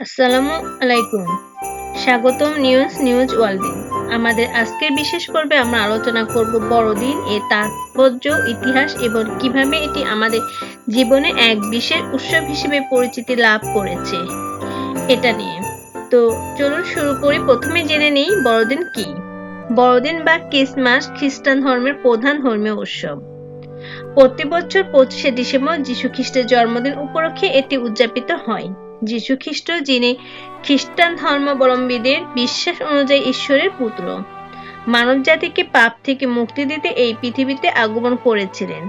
আসসালামু আলাইকুম। স্বাগতম নিউজ নিউজ ওয়ার্ল্ডে। আমাদের আজকের বিশেষ পর্বে আমরা আলোচনা করব বড়দিন এর তাৎপর্য, ইতিহাস এবং কীভাবে এটি আমাদের জীবনে এক বিশেষ উৎসব হিসেবে পরিচিতি লাভ করেছে। এটা নিয়ে। তো চলুন শুরু করি। প্রথমে জেনে নেই বড়দিন কি। বড়দিন বা ক্রিসমাস খ্রিস্টান ধর্মের প্রধান ধর্মীয় উৎসব। প্রতি বছর পঁচিশে ডিসেম্বর যীশু খ্রিস্টের জন্মদিন উপলক্ষে এটি উদযাপিত হয়। যীশু খ্রিস্ট যিনি খ্রিস্টান ধর্মাবলম্বীদের বিশ্বাস অনুযায়ী ঈশ্বরের পুত্র মানব জাতিকে পাপ থেকে মুক্তি দিতে এই পৃথিবীতে আগমন করেছিলেন।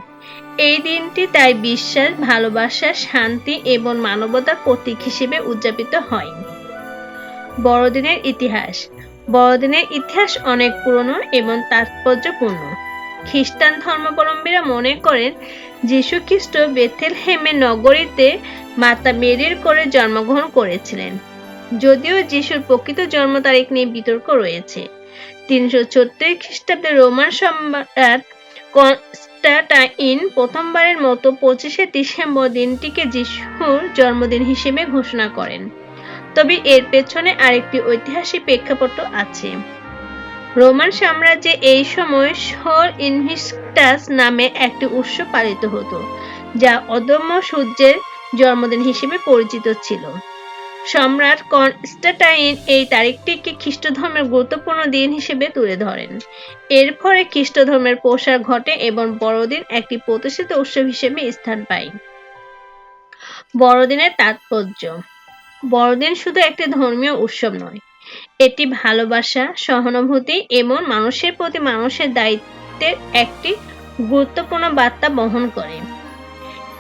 এই দিনটি তাই বিশ্বাস, ভালোবাসা, শান্তি এবং মানবতার প্রতীক হিসেবে উদযাপিত হয়। বড়দিনের ইতিহাস। বড়দিনের ইতিহাস অনেক পুরনো এবং তাৎপর্যপূর্ণ। খ্রিস্টান ধর্মাবলম্বীরা মনে করেন যীশু খ্রিস্ট বেথেলহেমের নগরীতে মাতা মেরির করে জন্মগ্রহণ করেছিলেন। যদিও যিশুর প্রকৃত জন্ম তারিখ নিয়ে বিতর্ক রয়েছে। তিনশো ছত্রিশ খ্রিস্টাব্দে রোমান সম্রাট কনস্টাটাইন প্রথমবারের মতো পঁচিশে ডিসেম্বর দিনটিকে যিশুর জন্মদিন হিসেবে ঘোষণা করেন। তবে এর পেছনে আরেকটি ঐতিহাসিক প্রেক্ষাপট আছে। রোমান সাম্রাজ্যে এই সময় সর ইনভিস্টাস নামে একটি উৎসব পালিত হতো, যা অদম্য সূর্যের জন্মদিন হিসেবে পরিচিত ছিল। সম্রাট কনস্টাটাইন এই তারিখটিকে খ্রিস্ট ধর্মের গুরুত্বপূর্ণ দিন হিসেবে তুলে ধরেন। এর ফলে খ্রিস্ট ধর্মের প্রসার ঘটে এবং বড়দিন একটি প্রতিষ্ঠিত উৎসব হিসেবে স্থান পায়। বড়দিনের তাৎপর্য বড়দিন শুধু একটি ধর্মীয় উৎসব নয়, এটি ভালোবাসা, সহানুভূতি এবং মানুষের প্রতি মানুষের দায়িত্বের একটি গুরুত্বপূর্ণ বার্তা বহন করে।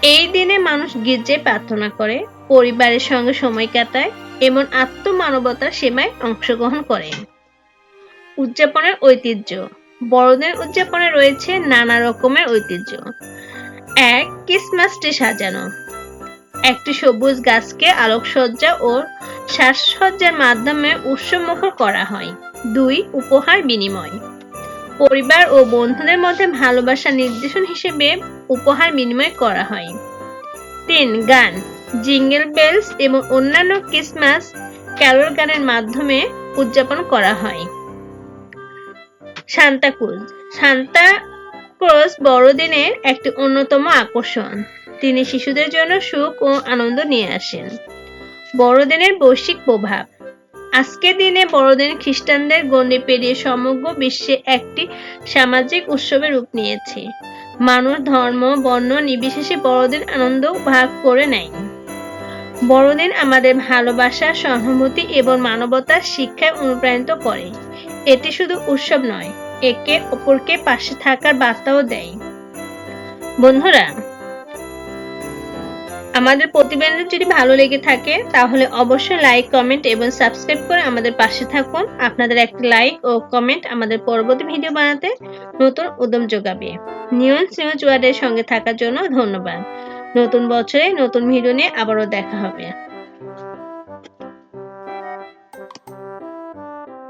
এই দিনে মানুষ গির্জায় প্রার্থনা করে, পরিবারের সঙ্গে সময় কাটায় এবং আত্মমানবতার সেবায় অংশগ্রহণ করে। উদযাপনের ঐতিহ্য। বড়দিন উদযাপনে রয়েছে নানা রকমের ঐতিহ্য। এক ক্রিসমাস ট্রি সাজানো। একটি সবুজ গাছকে আলোকসজ্জা ও সাজসজ্জার মাধ্যমে উৎসবমুখর করা হয়। দুই, উপহার বিনিময়। পরিবার ও বন্ধুদের মধ্যে ভালোবাসা নির্দেশন হিসেবে উপহার বিনিময় করা হয়। তিন, গান। জিঙ্গেল বেলস এবং অন্যান্য ক্রিসমাস ক্যারল গানের মাধ্যমে উদযাপন করা হয়। সান্তাক্রুজ সান্তা ক্রস বড়দিনের একটি অন্যতম আকর্ষণ। তিনি শিশুদের জন্য সুখ ও আনন্দ নিয়ে আসেন। বড়দিনের বৈশ্বিক প্রভাব। আজকের দিনে বড়দিন খ্রিস্টানদের গণ্ডি পেরিয়ে সমগ্র বিশ্বে একটি সামাজিক উৎসবের রূপ নিয়েছে। মানুষ ধর্ম, বর্ণ, নির্বিশেষে বড়দিন আনন্দ ভাগ করে নেয়। বড়দিন আমাদের ভালোবাসা, সহানুভূতি এবং মানবতার শিক্ষায় অনুপ্রাণিত করে। এটি শুধু উৎসব নয়, একে অপরকে পাশে থাকার বার্তাও দেয়। বন্ধুরা আমাদের প্রতিবেদন যদি ভালো লেগে থাকে, তাহলে অবশ্যই লাইক কমেন্ট এবং সাবস্ক্রাইব করে আমাদের পাশে থাকুন। আপনাদের একটি লাইক ও কমেন্ট আমাদের পরবর্তী ভিডিও বানাতে নতুন উদ্যম যোগাবে। নিউজ নিউজ ওয়ার্ডের সঙ্গে থাকার জন্য ধন্যবাদ। নতুন বছরে নতুন ভিডিও নিয়ে আবারও দেখা হবে।